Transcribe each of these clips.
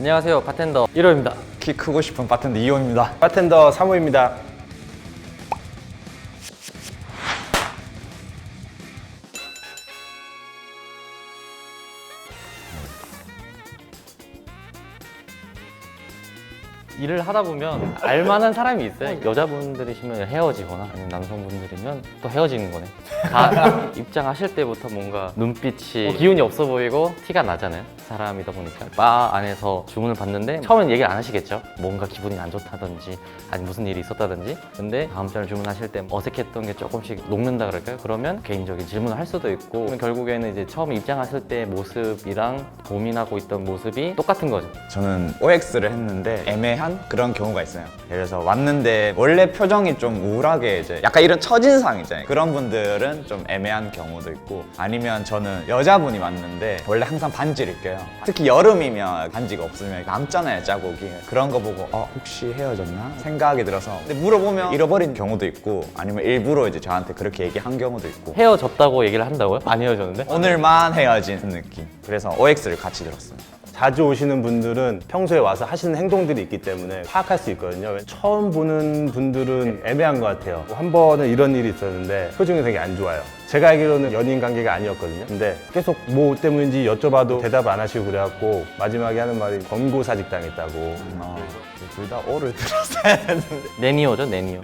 안녕하세요 바텐더 1호입니다 키 크고 싶은 바텐더 이호입니다. 바텐더 3호입니다. 일을 하다 보면 알만한 사람이 있어요. 여자분들이시면 헤어지거나 아니면 남성분들이면 또 헤어지는 거네. 다 입장하실 때부터 뭔가 눈빛이 뭐 기운이 없어 보이고 티가 나잖아요. 사람이다 보니까. 바 안에서 주문을 받는데 처음엔 얘기를 안 하시겠죠? 뭔가 기분이 안 좋다든지 아니 무슨 일이 있었다든지. 근데 다음 잔을 주문하실 때 어색했던 게 조금씩 녹는다 그럴까요? 그러면 개인적인 질문을 할 수도 있고 결국에는 이제 처음 입장하실 때 모습이랑 고민하고 있던 모습이 똑같은 거죠. 저는 OX를 했는데 애매한 그런 경우가 있어요. 들어서 왔는데 원래 표정이 좀 우울하게 이제 약간 이런 첫인상 있잖아요. 그런 분들은 좀 애매한 경우도 있고 아니면 저는 여자분이 왔는데 원래 항상 반지를 껴요. 특히 여름이면 반지가 없으면 남잖아요, 자국이. 그런 거 보고 어, 혹시 헤어졌나? 생각이 들어서 근데 물어보면 잃어버린 경우도 있고 아니면 일부러 이제 저한테 그렇게 얘기한 경우도 있고 헤어졌다고 얘기를 한다고요? 안 헤어졌는데? 오늘만 헤어진 느낌. 그래서 OX를 같이 들었어요. 자주 오시는 분들은 평소에 와서 하시는 행동들이 있기 때문에 파악할 수 있거든요. 처음 보는 분들은 애매한 것 같아요. 한 번은 이런 일이 있었는데 표정이 되게 안 좋아요. 제가 알기로는 연인 관계가 아니었거든요. 근데 계속 뭐 때문인지 여쭤봐도 대답 안 하시고 그래갖고 마지막에 하는 말이 권고사직 당했다고. 어, 둘다 O를 들었어야 했는데 네니오죠, 네니오.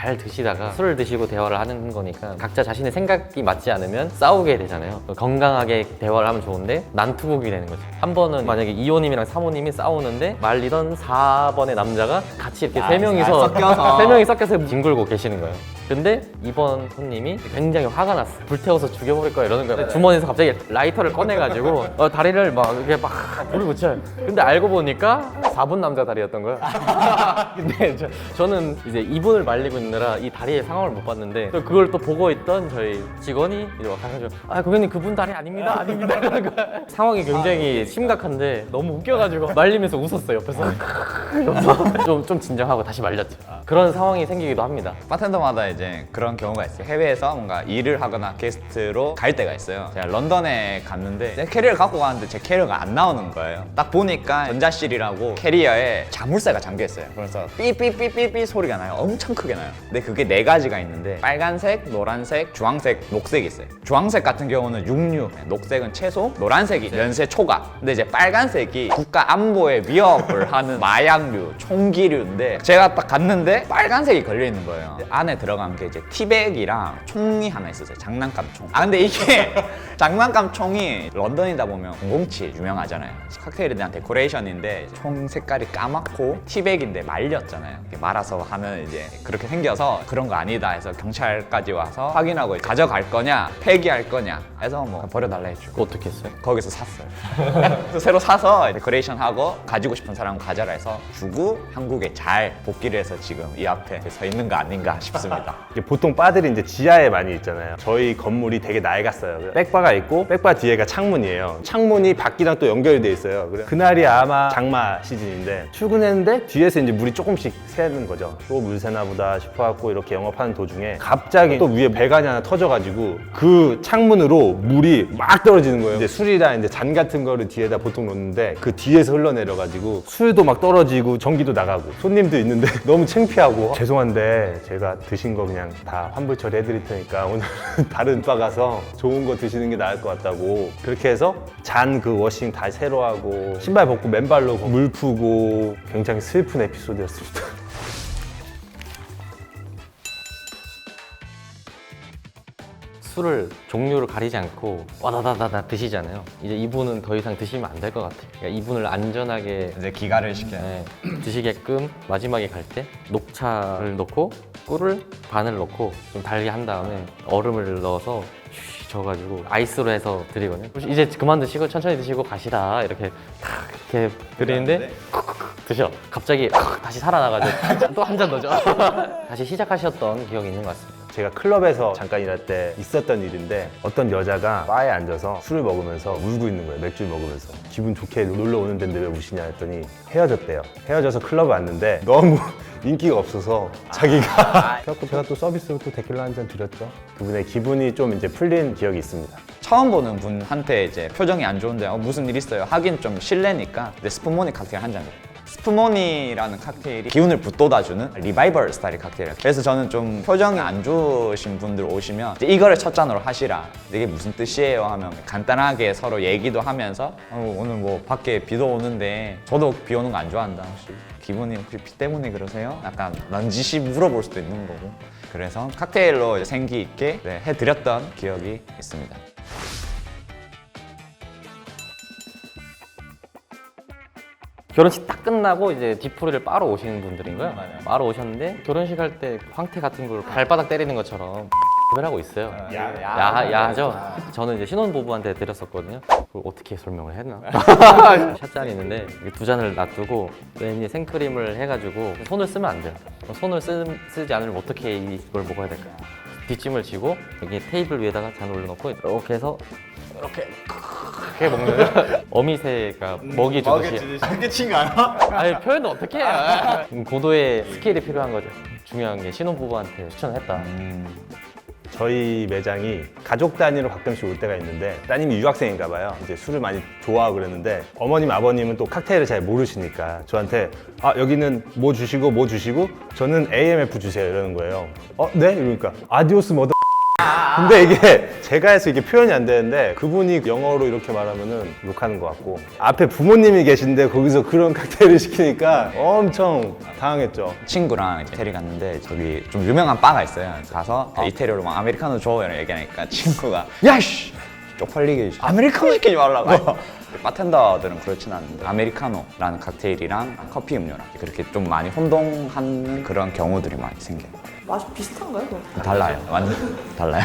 잘 드시다가 술을 드시고 대화를 하는 거니까 각자 자신의 생각이 맞지 않으면 싸우게 되잖아요. 건강하게 대화를 하면 좋은데 난투극이 되는 거죠. 한 번은 만약에 이호님이랑 사모님이 싸우는데 말리던 4번의 남자가 같이 이렇게 세 명이서 섞여서. 세 명이 섞여서 뒹굴고 계시는 거예요. 근데 이번 손님이 굉장히 화가 났어. 불태워서 죽여버릴 거야 이러는 거예요. 주머니에서 갑자기 라이터를 꺼내가지고 어, 다리를 막 이렇게 막 불을 붙여요. 근데 알고 보니까 4분 남자 다리였던 거예요. 근데 저, 저는 이제 이분을 말리고 있느라 이 다리의 상황을 못 봤는데 또 그걸 또 보고 있던 저희 직원이 이제 막 가가지고 아 고객님 그분 다리 아닙니다 아닙니다 이러는 거예요. 상황이 굉장히 심각한데 너무 웃겨가지고 말리면서 웃었어요 옆에서 이러면서 좀, 좀 진정하고 다시 말렸죠. 그런 상황이 생기기도 합니다. 바텐더마다 이제 그런 경우가 있어요. 해외에서 뭔가 일을 하거나 게스트로 갈 때가 있어요. 제가 런던에 갔는데 제 캐리어를 갖고 가는데 제 캐리어가 안 나오는 거예요. 딱 보니까 전자실이라고 캐리어에 자물쇠가 잠겨 있어요. 그래서 삐삐삐삐삐 소리가 나요. 엄청 크게 나요. 근데 그게 네 가지가 있는데 빨간색, 노란색, 주황색, 녹색이 있어요. 주황색 같은 경우는 육류, 녹색은 채소, 노란색이 연쇄 초과. 근데 이제 빨간색이 국가 안보에 위협을 하는 마약류, 총기류인데 제가 딱 갔는데 빨간색이 걸려 있는 거예요. 안에 들어간 게 이제 티백이랑 총이 하나 있었어요. 장난감 총. 아 근데 이게 장난감 총이 런던이다 보면 007 유명하잖아요. 칵테일에 대한 데코레이션인데 총 색깔이 까맣고 티백인데 말렸잖아요. 말아서 하면 이제 그렇게 생겨서 그런 거 아니다 해서 경찰까지 와서 확인하고 가져갈 거냐, 폐기할 거냐 해서 뭐 버려달라 해주고 어떻게 했어요? 거기서 샀어요. 그래서 새로 사서 데코레이션 하고 가지고 싶은 사람 가져라 해서 주고 한국에 잘 복귀를 해서 지금 이 앞에 서 있는 거 아닌가 싶습니다. 이게 보통 바들이 이제 지하에 많이 있잖아요. 저희 건물이 되게 낡았어요. 백바가 있고 백바 뒤에가 창문이에요. 창문이 밖이랑 또 연결이 돼 있어요. 그래 그날이 아마 장마 시즌인데 출근했는데 뒤에서 이제 물이 조금씩 새는 거죠. 또 물 새나 보다 싶어 갖고 이렇게 영업하는 도중에 갑자기 또 위에 배관이 하나 터져가지고 그 창문으로 물이 막 떨어지는 거예요. 이제 술이랑 이제 잔 같은 거를 뒤에다 보통 놓는데 그 뒤에서 흘러내려가지고 술도 막 떨어지고 전기도 나가고 손님도 있는데 너무 창 피하고 죄송한데 제가 드신 거 그냥 다 환불 처리해 드릴 테니까 오늘 다른 바 가서 좋은 거 드시는 게 나을 것 같다고 그렇게 해서 잔 그 워싱 다 새로 하고 신발 벗고 맨발로 물 푸고 굉장히 슬픈 에피소드였습니다. 술을 종류를 가리지 않고 와다다다다 드시잖아요. 이제 이분은 더 이상 드시면 안 될 것 같아요. 그러니까 이분을 안전하게 이제 기가를 시켜요. 네, 드시게끔 마지막에 갈 때 녹차를 넣고 꿀을 반을 넣고 좀 달게 한 다음에 얼음을 넣어서 쉬 져가지고 아이스로 해서 드리거든요. 이제 그만 드시고 천천히 드시고 가시라 이렇게 탁 이렇게 드리는데 쿡쿡쿡 드셔. 갑자기 쿡 다시 살아나가지고 또 한 잔 넣죠. 다시 시작하셨던 기억이 있는 것 같습니다. 제가 클럽에서 잠깐 일할 때 있었던 일인데 어떤 여자가 바에 앉아서 술을 먹으면서 울고 있는 거예요. 맥주를 먹으면서. 기분 좋게 놀러 오는 데인데 왜 우시냐 했더니 헤어졌대요. 헤어져서 클럽 왔는데 너무 인기가 없어서 자기가 그래갖고 제가 또 서비스로 또 데킬라 한 잔 드렸죠. 그분의 기분이 좀 이제 풀린 기억이 있습니다. 처음 보는 분한테 이제 표정이 안 좋은데 어, 무슨 일 있어요? 하긴 좀 실례니까 이제 스프모니 칵테일 한 잔. 스프모니라는 칵테일이 기운을 북돋아주는 리바이벌 스타일의 칵테일이에요. 그래서 저는 좀 표정이 안 좋으신 분들 오시면 이제 이거를 첫 잔으로 하시라. 이게 무슨 뜻이에요? 하면 간단하게 서로 얘기도 하면서 어, 오늘 뭐 밖에 비도 오는데 저도 비 오는 거 안 좋아한다. 혹시 기분이 혹시 비 때문에 그러세요? 약간 넌지시 물어볼 수도 있는 거고. 그래서 칵테일로 생기 있게 네, 해드렸던 기억이 있습니다. 결혼식 딱 끝나고 이제 뒤풀이를 빠러 오시는 분들인 거예요. 빠러 오셨는데 결혼식 할 때 황태 같은 걸 발바닥 때리는 것처럼 을 하고 있어요. 야, 야하죠. 저는 이제 신혼부부한테 드렸었거든요. 그걸 어떻게 설명을 했나? 샷잔이 있는데 이두 잔을 놔두고 왠지 생크림을 해가지고 손을 쓰면 안 돼요. 손을 쓰, 쓰지 않으면 어떻게 이걸 먹어야 될까요? 뒷짐을 지고 여기 테이블 위에다가 잔을 올려놓고 이렇게 해서 이렇게 크게 먹는 어미새가 먹이 주듯이 사기친 거 알아? 아니 표현을 어떻게 해요? 음, 고도의 스킬이 필요한 거죠. 중요한 게 신혼부부한테 추천했다. 저희 매장이 가족 단위로 가끔씩 올 때가 있는데 따님이 유학생인가 봐요. 이제 술을 많이 좋아하고 그랬는데 어머님 아버님은 또 칵테일을 잘 모르시니까 저한테 아 여기는 뭐 주시고 뭐 주시고 저는 AMF 주세요 이러는 거예요. 어 네? 이러니까 아디오스 머더 근데 이게 제가 해서 이게 표현이 안 되는데 그분이 영어로 이렇게 말하면은 욕하는 것 같고 앞에 부모님이 계신데 거기서 그런 칵테일을 시키니까 엄청 당황했죠. 친구랑 이제 이태리 갔는데 저기 좀 유명한 바가 있어요. 가서 이태리어로 막 아메리카노 줘 이런 얘기하니까 친구가 야씨 쪽팔리게 아메리카노 시키지 말라고. 바텐더들은 그렇진 않은데 아메리카노라는 칵테일이랑 커피 음료랑 그렇게 좀 많이 혼동하는 그런 경우들이 많이 생겨요. 맛이 비슷한가요? 달라요. 완전 달라요.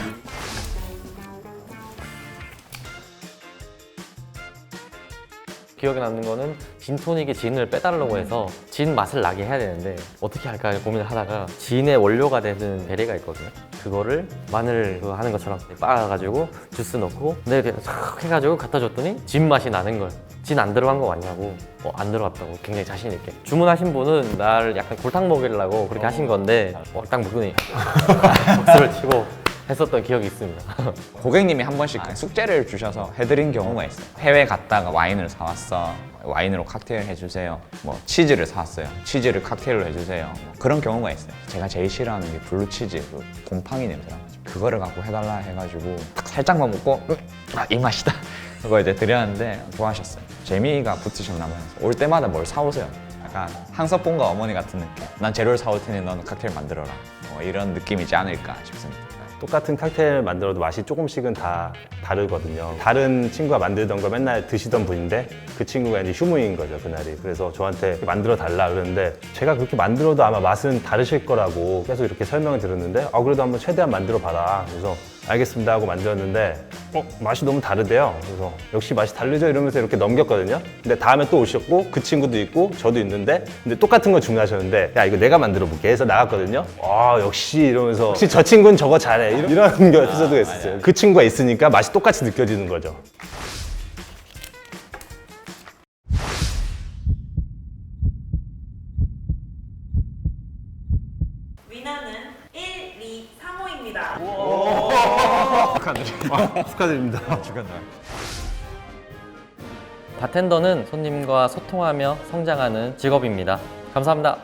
기억에 남는 거는 진토닉에 진을 빼달라고 해서 진 맛을 나게 해야 되는데 어떻게 할까 고민을 하다가 진의 원료가 되는 베리가 있거든요. 그거를 마늘 그거 하는 것처럼 빻아가지고 주스 넣고 근데 이렇게 싹 해가지고 갖다 줬더니 진 맛이 나는 거예요. 진 안 들어간 거 맞냐고 어, 안 들어갔다고 굉장히 자신 있게 주문하신 분은 날 약간 골탕 먹이려고 그렇게 하신 건데 어, 딱 먹더니 박수를 치고 했었던 기억이 있습니다. 고객님이 한 번씩 숙제를 주셔서 해드린 경우가 있어요. 해외 갔다가 와인을 사왔어. 와인으로 칵테일 해주세요. 뭐 치즈를 사왔어요. 치즈를 칵테일로 해주세요. 뭐 그런 경우가 있어요. 제가 제일 싫어하는 게 블루 치즈, 그 곰팡이 냄새 나가지고 그거를 갖고 해달라 해가지고 딱 살짝만 먹고 음, 아, 이 맛이다. 그거 이제 드렸는데 좋아하셨어요. 재미가 붙으셨나 봐요. 올 때마다 뭘 사오세요. 약간 항석봉과 어머니 같은 느낌. 난 재료를 사올 테니 너는 칵테일 만들어라. 뭐 이런 느낌이지 않을까 싶습니다. 똑같은 칵테일 만들어도 맛이 조금씩은 다 다르거든요. 다른 친구가 만들던 거 맨날 드시던 분인데 그 친구가 이제 휴무인 거죠, 그날이. 그래서 저한테 만들어 달라 그러는데 제가 그렇게 만들어도 아마 맛은 다르실 거라고 계속 이렇게 설명을 들었는데 아, 그래도 한번 최대한 만들어 봐라. 그래서 알겠습니다 하고 만들었는데 어, 맛이 너무 다르대요. 그래서 역시 맛이 다르죠 이러면서 이렇게 넘겼거든요. 근데 다음에 또 오셨고 그 친구도 있고 저도 있는데 근데 똑같은 거 주문하셨는데 야 이거 내가 만들어 볼게 해서 나갔거든요. 아 역시 이러면서 혹시 저 친구는 저거 잘해 이런, 이런 게 에피소드가 있었어요. 그 친구가 있으니까 맛이 똑같이 느껴지는 거죠. 위너는 1, 2, 3호입니다. 축하드립니다. 바텐더는 손님과 소통하며 성장하는 직업입니다. 감사합니다.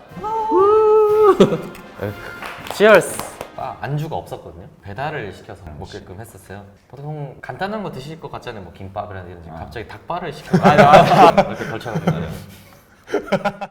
치얼스. 아, 안주가 없었거든요. 배달을 시켜서 먹게끔 했었어요. 보통 간단한 거 드실 것 같잖아요. 뭐 김밥이라든지 갑자기 닭발을 시켜. 이렇게 걸쳐가지고.